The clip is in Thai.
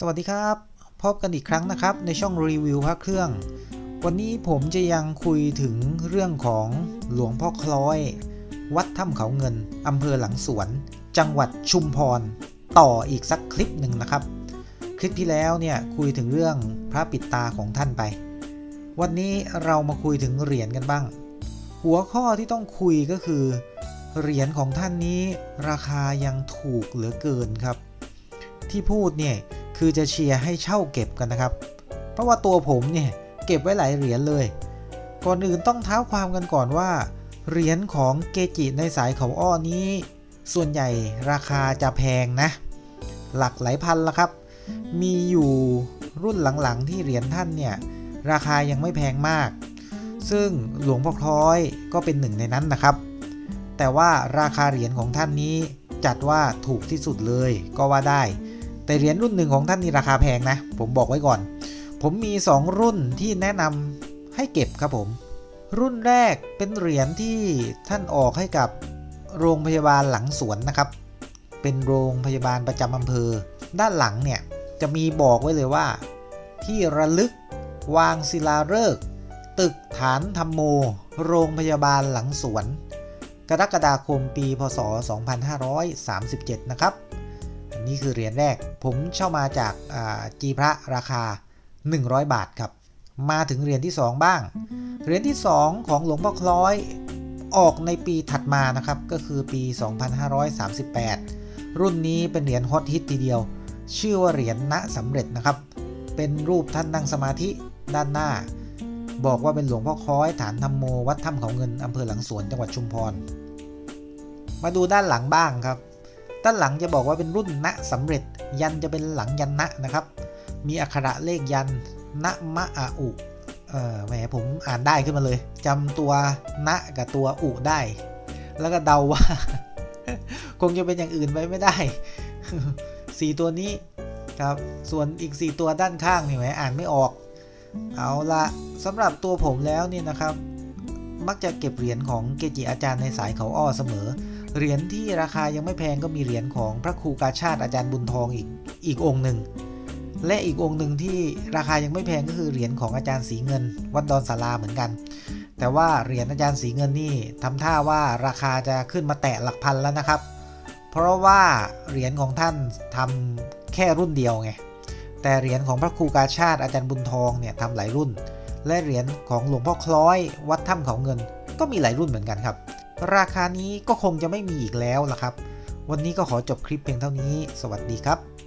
สวัสดีครับ พบกันอีกครั้งนะครับในช่องรีวิวพระเครื่อง วันนี้ผมจะยังคุยถึงเรื่องของหลวงพ่อคล้อย วัดถ้ำเขาเงินอำเภอหลังสวน จังหวัดชุมพร ต่ออีกสักคลิปหนึ่งนะครับ คลิปที่แล้วเนี่ยคุยถึงเรื่องพระปิดตาของท่านไป วันนี้เรามาคุยถึงเหรียญกันบ้าง หัวข้อที่ต้องคุยก็คือเหรียญของท่านนี้ราคายังถูกเหลือเกินครับ ที่พูดเนี่ย คือจะเชียร์ให้เช่าเก็บกันนะครับ เพราะว่าตัวผมเนี่ยเก็บไว้หลายเหรียญเลย ก่อนอื่นต้องเท้าความกันก่อนว่า เหรียญของเกจิในสายเขาอ้อนี้ ส่วนใหญ่ราคาจะแพงนะ หลักหลายพันละครับ มีอยู่รุ่นหลังๆที่เหรียญท่านเนี่ยราคายังไม่แพงมาก ซึ่งหลวงพ่อคล้อยก็เป็นหนึ่งในนั้นนะครับ แต่ว่าราคาเหรียญของท่านนี้จัดว่าถูกที่สุดเลยก็ว่าได้ แต่เหรียญรุ่นหนึ่งของท่านนี่ราคาแพงนะ ผมบอกไว้ก่อน ผมมี 2 รุ่นที่แนะนำให้เก็บครับผม รุ่นแรกเป็นเหรียญที่ท่านออกให้กับโรงพยาบาลหลังสวนนะครับ เป็นโรงพยาบาลประจำอำเภอ ด้านหลังเนี่ยจะมีบอกไว้เลยว่า ที่ระลึกวางศิลาฤกษ์ตึกฐานธรรมโม โรงพยาบาลหลังสวน กรกฎาคมปี พศ 2537 นะครับ นนี้คือเหรียญแรก ผมเช่ามาจากจีพระราคา 100 บาทครับ มาถึงเหรียญที่ 2 บ้าง เหรียญที่ 2 ของหลวงพ่อคล้อยออกในปีถัดมานะครับ ก็คือปี 2538 รุ่นนี้เป็นเหรียญฮอตฮิตทีเดียว ชื่อว่าเหรียญณสำเร็จนะครับ เป็นรูปท่านนั่งสมาธิด้านหน้า บอกว่าเป็นหลวงพ่อคล้อยฐานธรรมโมวัดถ้ำเขาเงินอำเภอหลังสวนจังหวัดชุมพร มาดูด้านหลังบ้างครับ ด้านหลังจะบอกว่าเป็นรุ่นณสำเร็จ ยันจะเป็นหลังยันณนะครับ มีอักขระเลขยันณมะอาอุเออแหมผมอ่านได้ขึ้นมาเลยจำตัวณกับตัวอุได้ แล้วก็เดาว่า คงจะเป็นอย่างอื่นไปไม่ได้สี่ตัวนี้ครับ ส่วนอีก 4 ตัวด้านข้างนี่แหมอ่านไม่ออก เอาละสำหรับตัวผมแล้วนี่นะครับ มักจะเก็บเหรียญของเกจิอาจารย์ในสายเขาอ้อเสมอ เหรียญที่ราคายังไม่แพงก็มีเหรียญของพระครูกาชาติอาจารย์บุญทองอีกอีกองค์หนึ่ง และอีกองค์หนึ่งที่ราคายังไม่แพงก็คือเหรียญของอาจารย์สีเงิน วัดดอนสาราเหมือนกัน แต่ว่าเหรียญอาจารย์สีเงินนี่ทำท่าว่าราคาจะขึ้นมาแตะหลักพันแล้วนะครับ เพราะว่าเหรียญของท่านทำแค่รุ่นเดียวไงแต่เหรียญของพระครูกาชาติอาจารย์บุญทองเนี่ยทำหลายรุ่น และเหรียญของหลวงพ่อคล้อยวัดถ้ำเขาเงิน ก็มีหลายรุ่นเหมือนกันครับ ราคานี้ก็คงจะไม่มีอีกแล้วล่ะครับ วันนี้ก็ขอจบคลิปเพียงเท่านี้ สวัสดีครับ